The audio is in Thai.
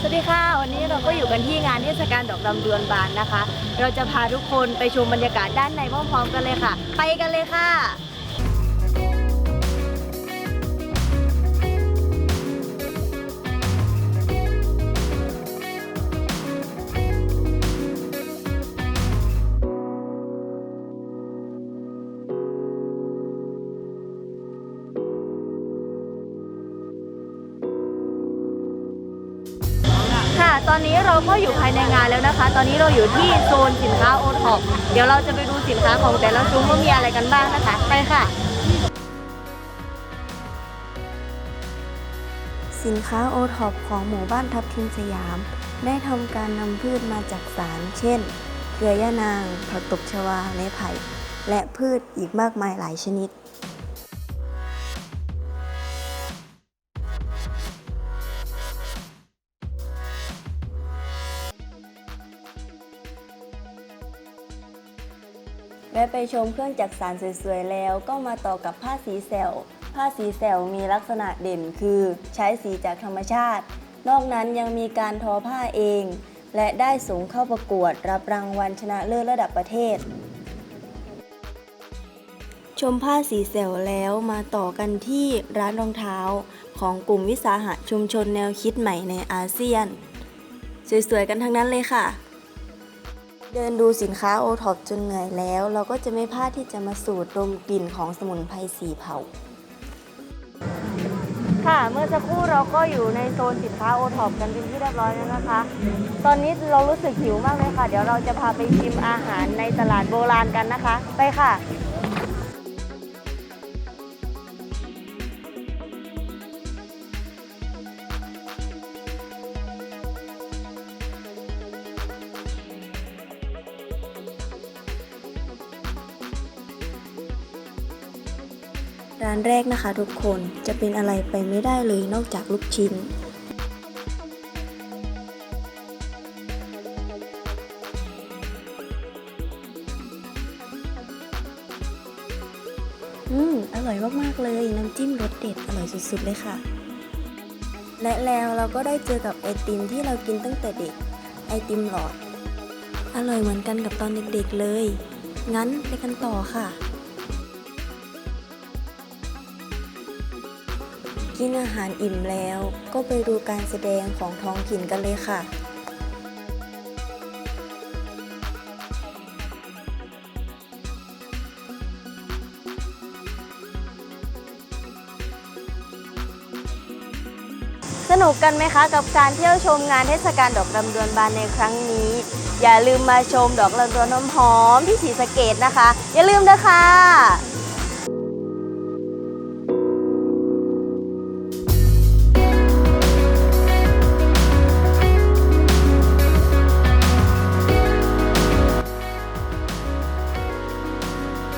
สวัสดีค่ะ วันนี้เราก็อยู่กันที่งานเทศกาลดอกลำดวนบานนะคะ เราจะพาทุกคนไปชมบรรยากาศด้านในพร้อมๆกันเลยค่ะ ไปกันเลยค่ะ ตอนนี้เราก็อยู่ภายในงานแล้วนะคะ ตอนนี้เราอยู่ที่โซนสินค้าโอท็อปเดี๋ยวเราจะไปดูสินค้าของแต่ละซุ้มว่ามีอะไรกันบ้างนะคะ ไปค่ะ สินค้าโอท็อปของหมู่บ้านทับทิมสยาม ได้ทำการนำพืชมาจากสาร เช่นเกลือย่านาง ผักตบชวาไม้ไผ่ และพืชอีกมากมายหลายชนิด และไปชมเครื่องจักสารสวยๆแล้วก็มาต่อกับผ้าสีแซลผ้าสีแซลมีลักษณะเด่นคือใช้สีจากธรรมชาติ นอกนั้นยังมีการทอผ้าเอง และได้สูงเข้าประกวดรับรางวัลชนะเลิศระดับประเทศ ชมผ้าสีแซวแล้วมาต่อกันที่ร้านรองเท้า ของกลุ่มวิสาหะชุมชนแนวคิดใหม่ในอาเซียน สวยๆกันทั้งนั้นเลยค่ะ เดินดูสินค้าโอท็อปจนเหนื่อยแล้ว เราก็จะไม่พลาดที่จะมาสูดดมกลิ่นของสมุนไพรสีเผา ค่ะเมื่อสักครู่เราก็อยู่ในโซนสินค้าโอท็อปกันเป็นที่เรียบร้อยแล้วนะคะ ตอนนี้เรารู้สึกหิวมากเลยค่ะ เดี๋ยวเราจะพาไปชิมอาหารในตลาดโบราณกันนะคะ ไปค่ะ ร้านแรกนะคะทุกคนจะเป็นอะไรไปไม่ได้เลยนอกจากลูกชิ้น อืม อร่อยมาก ๆ เลย น้ำจิ้มรสเด็ด อร่อยสุด ๆ เลยค่ะ และแล้วเราก็ได้เจอกับไอติมที่เรากินตั้งแต่เด็ก ไอติมหลอด อร่อยเหมือนกันกับตอนเด็ก ๆ เลย งั้นไปกันต่อค่ะ กินอาหารอิ่มแล้ว ก็ไปดูการแสดงของท้องถิ่นกันเลยค่ะสนุกกันไหมคะกับการเที่ยวชมงานเทศกาลดอกลำดวนบานในครั้งนี้ อย่าลืมมาชมดอกลำดวนหอมๆที่ศรีสะเกดนะคะ อย่าลืมนะคะ